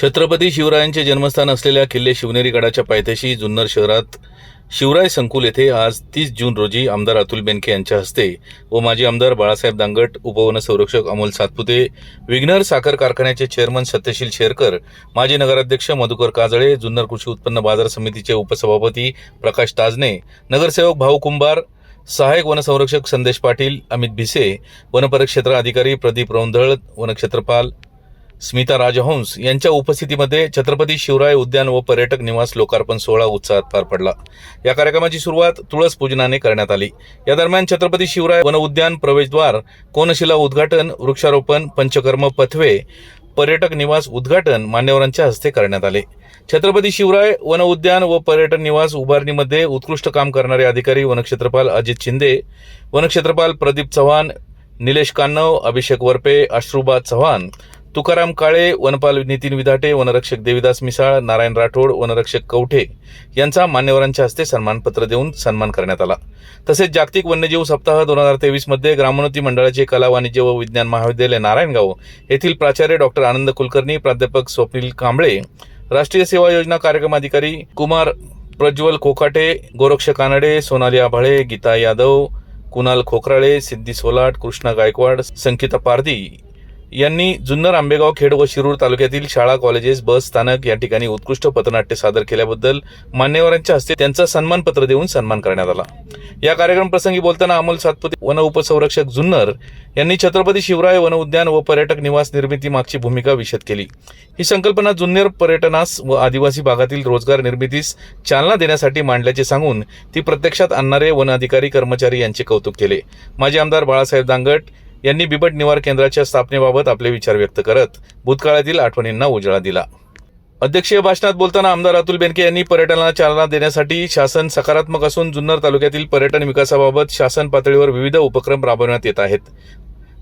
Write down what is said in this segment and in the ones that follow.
छत्रपती शिवरायांचे जन्मस्थान असलेल्या किल्ले शिवनेरी गडाच्या पायथ्याशी जुन्नर शहरात शिवराय संकुल येथे आज तीस जून रोजी आमदार अतुल बेनके यांच्या हस्ते व माजी आमदार बाळासाहेब दांगट उपवन संरक्षक अमोल सातपुते विघ्नर साखर कारखान्याचे चेअरमन सत्यशील शेरकर माजी नगराध्यक्ष मधुकर काजळे जुन्नर कृषी उत्पन्न बाजार समितीचे उपसभापती प्रकाश ताजने नगरसेवक भाऊ कुंभार सहाय्यक वनसंरक्षक संदेश पाटील अमित भिसे वनपरिक्षेत्र अधिकारी प्रदीप रोंधळ वनक्षेत्रपाल स्मिता राजहंस यांच्या उपस्थितीमध्ये छत्रपती शिवराय उद्यान व पर्यटक निवास लोकार्पण सोहळा उत्साहात पार पडला. या कार्यक्रमाची सुरुवात तुळस पूजनाने करण्यात आली. या दरम्यान छत्रपती शिवराय वन उद्यान प्रवेशद्वार कोनशिला उद्घाटन वृक्षारोपण पंचकर्म पथवे पर्यटक निवास उद्घाटन मान्यवरांच्या हस्ते करण्यात आले. छत्रपती शिवराय वन उद्यान व पर्यटन निवास उभारणीमध्ये उत्कृष्ट काम करणारे अधिकारी वनक्षेत्रपाल अजित शिंदे वनक्षेत्रपाल प्रदीप चव्हाण निलेश कान्नव अभिषेक वरपे अश्रुबा चव्हाण तुकाराम काळे वनपाल नितीन विधाटे वनरक्षक देविदास मिसाळ नारायण राठोड वनरक्षक कवठे यांचा मान्यवरांच्या हस्ते सन्मानपत्र देऊन सन्मान करण्यात आला. तसेच जागतिक वन्यजीव सप्ताह दोन हजार तेवीसमध्ये ग्रामोन्नती मंडळाचे कला वाणिज्य व विज्ञान महाविद्यालय नारायणगाव येथील प्राचार्य डॉक्टर आनंद कुलकर्णी प्राध्यापक स्वप्नील कांबळे राष्ट्रीय सेवा योजना कार्यक्रम अधिकारी कुमार प्रज्वल कोकाटे गोरक्ष कानडे सोनाली आभाळे गीता यादव कुणाल खोकराळे सिद्धी सोलाट कृष्णा गायकवाड संकिता पारधी यांनी जुन्नर आंबेगाव खेड व शिरूर तालुक्यातील शाळा कॉलेजेस बस स्थानक या ठिकाणी उत्कृष्ट पथनाट्य सादर केल्याबद्दल मान्यवरांच्या हस्ते त्यांचा सन्मानपत्र देऊन सन्मान करण्यात आला. या कार्यक्रम प्रसंगी बोलताना अमोल सातपुते वन उपसंरक्षक जुन्नर यांनी छत्रपती शिवराय वन उद्यान व पर्यटक निवास निर्मिती मागची भूमिका विशद केली. ही संकल्पना जुन्नर पर्यटनास व आदिवासी भागातील रोजगार निर्मितीस चालना देण्यासाठी मांडल्याचे सांगून ती प्रत्यक्षात आणणारे वन अधिकारी कर्मचारी यांचे कौतुक केले. माजी आमदार बाळासाहेब दांगट यांनी बिबट निवार केंद्राच्या स्थापनेबाबत आपले विचार व्यक्त करत भूतकाळातील आठवणींना उजाळा दिला. अध्यक्षीय भाषणात बोलताना आमदार अतुल बेनके यांनी पर्यटनाला चालना देण्यासाठी शासन सकारात्मक असून जुन्नर तालुक्यातील पर्यटन विकासाबाबत शासन पातळीवर विविध उपक्रम राबवण्यात येत आहेत.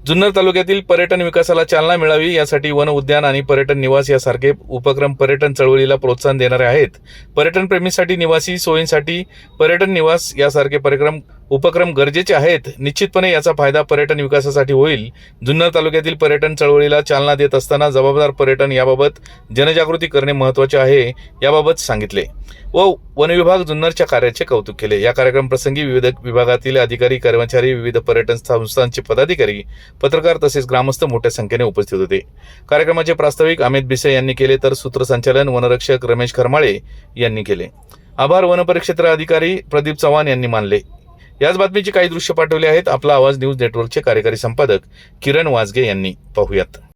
जुन्नर तालुक्यातील पर्यटन विकासाला चालना मिळावी यासाठी वन उद्यान आणि पर्यटन निवास यासारखे उपक्रम पर्यटन चळवळीला प्रोत्साहन देणारे आहेत. पर्यटनप्रेमीसाठी निवासी सोयींसाठी पर्यटन निवास यासारखे पर्यक्रम उपक्रम गरजेचे आहेत. निश्चितपणे याचा फायदा पर्यटन विकासासाठी होईल. जुन्नर तालुक्यातील पर्यटन चळवळीला चालना देत असताना जबाबदार पर्यटन याबाबत जनजागृती करणे महत्त्वाचे आहे याबाबत सांगितले. व वन विभाग जुन्नरच्या कार्याचे कौतुक केले. या कार्यक्रम प्रसंगी विविध विभागातील अधिकारी कर्मचारी विविध पर्यटन संस्थांचे पदाधिकारी पत्रकार तसेच ग्रामस्थ मोठ्या संख्येने उपस्थित होते. कार्यक्रमाचे प्रास्ताविक अमित बिसे यांनी केले तर सूत्रसंचालन वनरक्षक रमेश खरमाळे यांनी केले. आभार वनपरिक्षेत्र अधिकारी प्रदीप चव्हाण यांनी मानले. याच बातमीची काही दृश्य पाठवली आहेत. आपला आवाज न्यूज नेटवर्कचे कार्यकारी संपादक किरण वाजगे यांनी. पाहूयात.